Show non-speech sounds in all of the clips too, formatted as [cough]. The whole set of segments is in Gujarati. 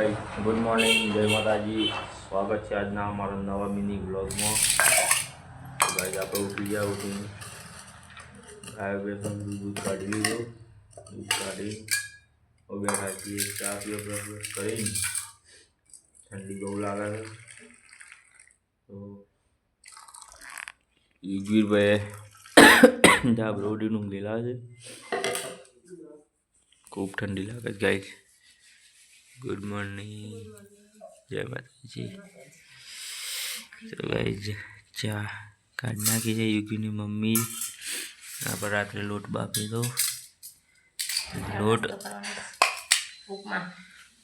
ગુડ મોર્નિંગ જય માતાજી સ્વાગત છે આજના અમારા નવા મિની વ્લોગમાં ગાઈઝ આપણે ઉઠી ગયા ઉઠીને ગાય બેસન દૂધ કાઢી લીધું દૂધ કાઢી હવે બેઠા છીએ ચા પીઓ બ્રશ બ્રશ કરીને ઠંડી બહુ લાગે છે તો યુજવીરભાઈ જા બ્રોડીનું લીલા છે ખૂબ ઠંડી લાગે છે ગાઈઝ ગુડ મોર્નિંગ જય માતાજી. તો ગાઈઝ ચા કાઢી નાખી છે યુગીની મમ્મી. આપણે રાત્રે લોટ બાફી દો લોટ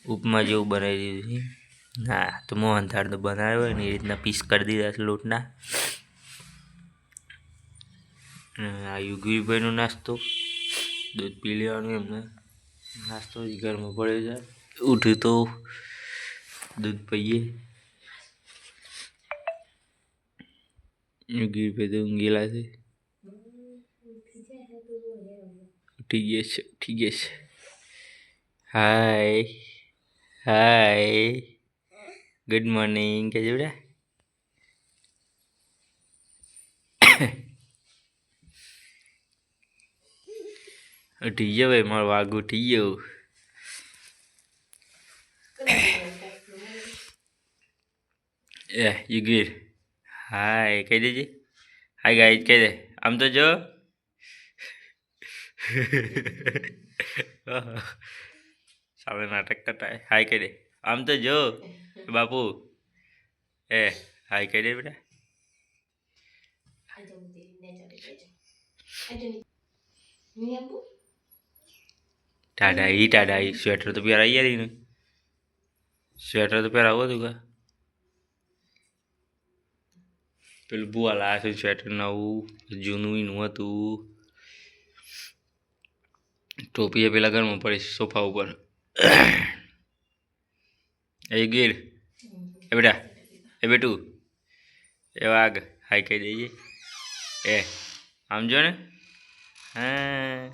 ઉપમા જેવું બનાવી દીધું છે. ના તો મોહનથાળ તો બનાવ્યો હોય ને એ રીતના પીસ કરી દીધા છે લોટના. આ યુગીભાઈનો નાસ્તો. દૂધ પી લેવાનું એમને. નાસ્તો જ ઘરમાં પડ્યો છે. ઉઠ્યું તો દૂધ પીએ યુગવીભાઈ તો ઊંઘેલા છે ઉઠી ગયા છે ઉઠી ગયા છે હાય હાય ગુડ મોર્નિંગ કે જેવડા ઉઠી ગયો ભાઈ મારો વાઘ ઉઠી ગયો એ, યુગવીર. હાય કહી દેજે. હાય ગાઈડ કહી દે. આમ તો જો. [laughs] સામે નાટક કરતા. હાય. કહી દે. આમ તો જો, બાપુ. એ હાય કહી દે બેટા. ટાઢા ઈ ટાઢા ઈ. સ્વેટર તો પહેરાઈ યાર સ્વેટર તો પહેરાવો તું કા? પેલું બહુ લાયા છે સ્વેટર નવું, જૂનું એનું હતું. ટોપી એ પેલા ઘરમાં પડી સોફા ઉપર. એ ગીર. એ બેટા, એ બેટું. એ વાઘ. હાઈ કહી દઈએ. એ, આમ જો ને. હા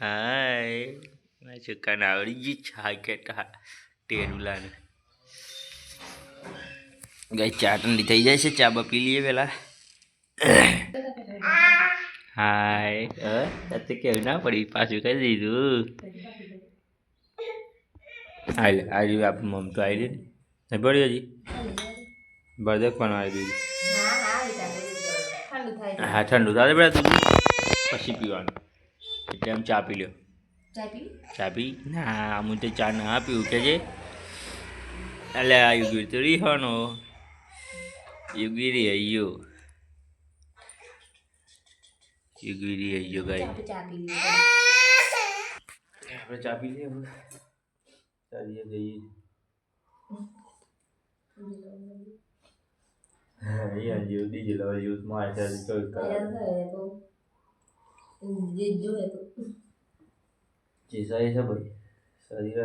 હાય. મારા છોકરાને આવડી ગઈ હાય કહેતા ટેરુલાને. ગાય ચા ઠંડી થઈ જાય છે. ચા બપી લઈએ પેલા. હાય. તે કેવું ના પડી? પાછું કરી દીધું. હાલે આજે આપ મમ તો આવી રહી ને પડી હજી? બરદક પણ આવી દીધી હા ઠંડુ થાય બેટા તું પછી પીવાનું. એટલે આમ ચા પી લ્યો. ચા પી? ના હું તો ચા ના પીવું. કે છે? એટલે આ યુગીર તો રીહવાનો યુગીરી અయ్યો યુગીરી અయ్યો ગાઈ આપણે ચા પી લઈએ ચાલીએ જઈએ અહીંયા જેવું દીજે લવા જેવું મારે ચાલી ચોઈસ કરાવે જે સારી છે ભાઈ સારી છે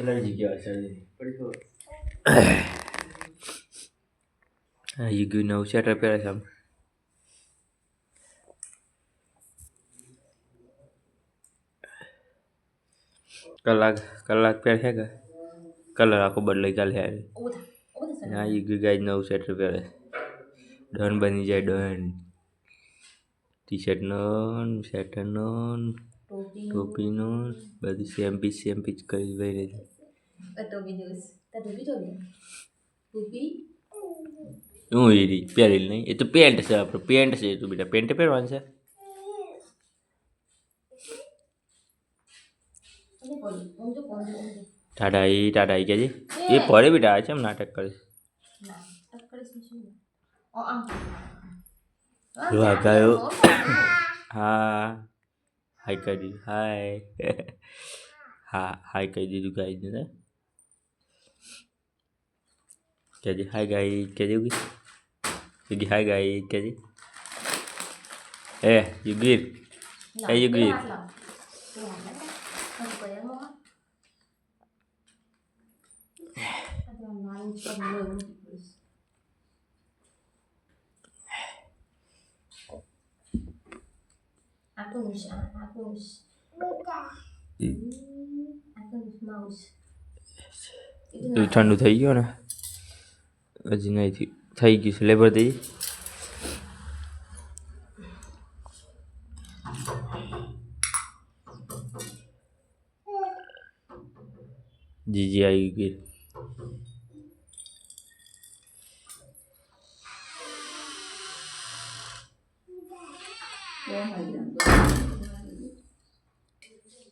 એલર્જી કહેવાય શરીર પડી ખબર હા યુગી નવું સ્વેટર પહેરે છે આમ કલાક કલાક પહેરશે કે કલર આખો બદલાઈ કાલે યાર ના યુગી ગાય નવું સ્વેટર પહેરે ડન બની જાય ડન ટી શર્ટનો સ્વેટરનો ટોપીનો બધું સેમ પીસ સેમ પીસ કરી ભાઈ રહી હું એ રી પહેરેલ નહીં. એ તો પેન્ટ છે આપણું પેન્ટ છે એ તો બેટા પેન્ટ પહેરવાનું છે. ટાટા એ ટાટા કે છે એ પડે બેટા આ છે એમ નાટક કરે જો આ ગાયો. હા. હાય કરી દીધું હાય. [laughs] હા હાય કહી દીધું ગાઈ ને કેજે હાય ગાઈ કેજે યુગી યુગી હાય ગાઈ કેજે એ યુગીર એ યુગીર Atunci, atunci. માઉસ દૂધ ઠંડુ થઈ ગયો ને હજી નહીં થઈ ગયું છે. લેબર થઈ જી જી આવી ગઈ.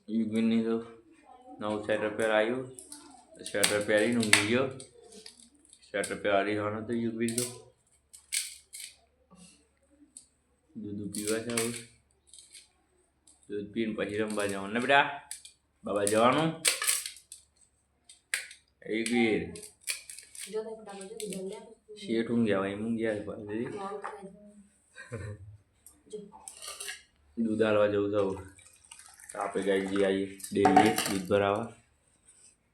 યુગિનની તો નવું સ્વેટર પહેર આવ્યું. સ્વેટર પહેરીને ઊંઘી ગયો. સ્વેટર પહેરી જવાનો તો યુગિન તો દૂધ પીવા હવે દૂધ પીને પછી રમવા જવાનું ને બેટા, બાબા જવાનું? એ લે શેઠ ઊંઘ્યા એમ ઊંઘ્યા પાછી. દૂધ હાલવા જવું તો તો ગાય જઈ આવીએ. ડેરીએ દૂધ ભરાવા.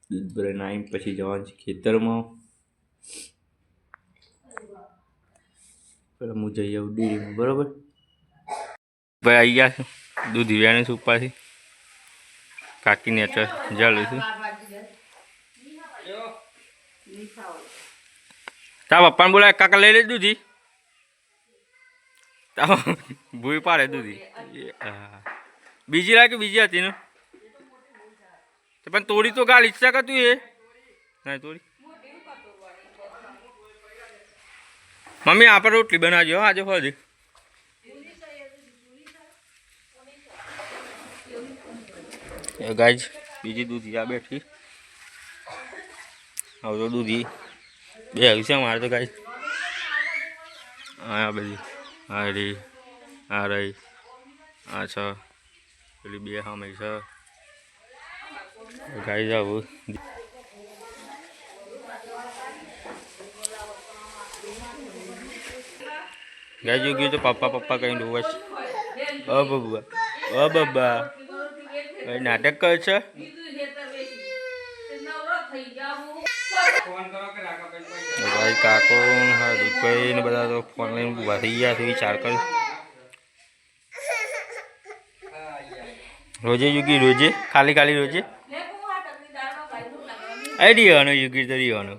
દૂધ ભરાઈને આવીને પછી જવાનું છે ખેતરમાં. પેલા હું જઈ આવું ડેરીમાં બરાબર? ભાઈ આવી ગયા છે. દૂધ વેણી છું ઉપરથી કાકીને અત્યારે જાળું છું તારા પપ્પાને બોલાય, કાકા લઈ લે દૂધી. ભૂઈ પાડે દૂધી. બીજી લાગે બીજી હતી ને? પણ તોડી તો ગાળ. ઈચ્છા કરતું એ. ના, તોડી. મમ્મી આપણે રોટલી બનાવજો, હો, આજે ફરી ગાય બીજી દૂધી આ બેઠી. હવે દૂધી બે આવી છે મારે તો ગાય આ બધી. આ રી આ રહી, આ છ. પેલી બે સામે છે. ગાઈ જાવ ગાઈ જો ગયું તો પપ્પા પપ્પા કઈ ડોવે છે અ બબ્બા અ કઈ નાટક કર છે ભાઈ કાકો હા દીકભાઈ ને બધા તો ફોન લઈને ઊભા થઈ ગયા છે વિચાર કર રોજે યુગી રોજે ખાલી ખાલી રોજે આઈ રિયોનો યુગી તો રિયોનો